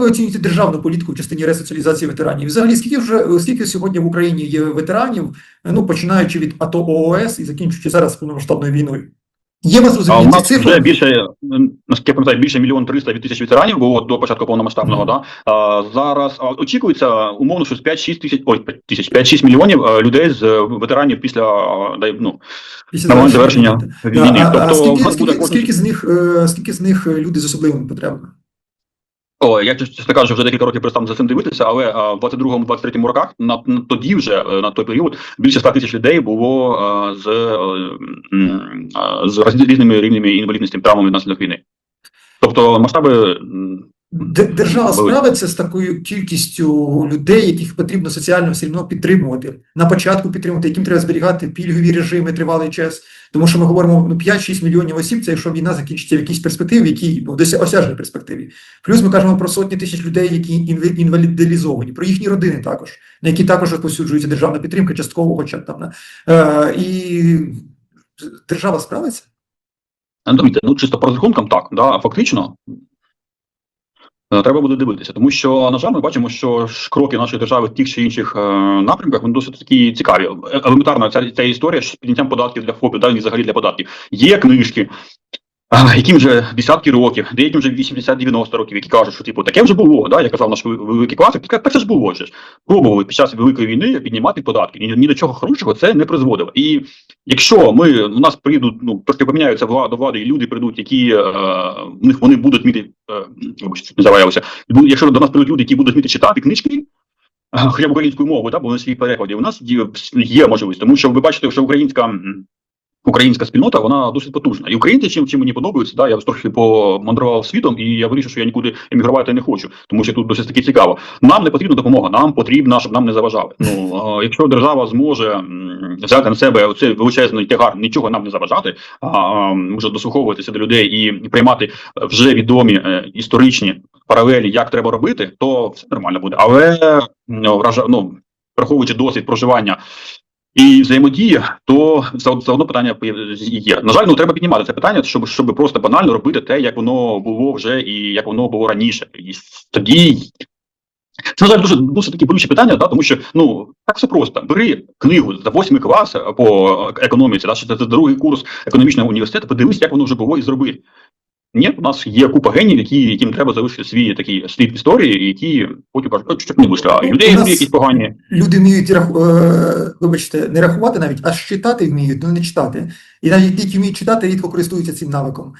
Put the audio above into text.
ви оцінюєте державну політику в частині ресоціалізації ветеранів? Взагалі, скільки вже скільки сьогодні в Україні є ветеранів, ну починаючи від АТО ООС і закінчуючи зараз повномасштабною війною? Є вас А у нас цих вже більше, наскільки я пам'ятаю, більше мільйон триста від тисяч ветеранів було до початку повномасштабного. Мгм. Да? А, зараз а, очікується умовно, що з 5-6 тисяч, ой, 5 тисяч, 5-6 мільйонів е, людей з е, ветеранів після дай, ну, Після на момент завершення війни? війни. А, а, Тобто, скільки, скільки, скільки з них е, скільки з них е, люди з особливими потребами? О, я чесно кажучи, вже декілька років перестав за цим дивитися, але в 22-23 роках на, на тоді вже е, на той період більше 100 тисяч людей було а, з, е, а, з різними рівнями інвалідності травмами внаслідок війни. Тобто масштаби Держава справиться з такою кількістю людей, яких потрібно соціально все одно підтримувати. На початку підтримувати, яким треба зберігати пільгові режими тривалий час. Тому що ми говоримо ну, 5-6 мільйонів осіб, це якщо війна закінчиться в якійсь перспективі, якій ну, десь осяжній перспективі. Плюс ми кажемо про сотні тисяч людей, які інвалідизовані, про їхні родини також, на які також розповсюджується державна підтримка, частково, хоча б там е, і держава справиться. Ну, Дивіться, ну чисто по розрахункам, так, да, фактично треба буде дивитися, тому що, на жаль, ми бачимо, що кроки нашої держави в тих чи інших е, напрямках вони досить такі цікаві. Елементарна ця, ця історія з підняттям податків для ФОПів, да, взагалі для податків. Є книжки, яким вже десятки років, деяким вже 80-90 років, які кажуть, що типу таке вже було. Да? Я казав наш великий класик, так, це ж було ж. Пробували під час великої війни піднімати податки. Ні, ні до чого хорошого це не призводило. І якщо ми у нас прийдуть, ну трошки поміняються влада влади, і люди прийдуть, які е, в них вони будуть вміти, е, вибачте, не заваявся. Якщо до нас прийдуть люди, які будуть вміти читати книжки. е, Хоча б українською мовою, да, бо на свій перекладі. У нас є, можливість, тому що ви бачите, що українська українська спільнота вона досить потужна. І українці, чим чим мені подобається, да, я трохи помандрував світом, і я вирішив, що я нікуди емігрувати не хочу, тому що тут досить таки цікаво. Нам не потрібна допомога, нам потрібна, щоб нам не заважали. Ну а, якщо держава зможе взяти на себе оцей величезний тягар, нічого нам не заважати, а, може дослуховуватися до людей і приймати вже відомі е, історичні паралелі, як треба робити, то все нормально буде. Але ну, вража, ну, враховуючи досвід проживання і взаємодії, то все, одно питання є. На жаль, ну треба піднімати це питання, щоб щоб просто банально робити те, як воно було вже і як воно було раніше. І тоді це на жаль дуже дуже такі болючі питання, да, тому що ну так все просто. Бери книгу за восьмий клас по економіці, да, що це другий курс економічного університету. Подивись, як воно вже було і зроби. Ні, у нас є купа генів, які яким треба залишити свій такий слід історії, які потім кажуть, «От, щоб не вийшли. А людей якісь погані. Люди вміють е, вибачте, не рахувати навіть, а читати вміють, ну не читати. І навіть ті, які вміють читати, рідко користуються цим навиком.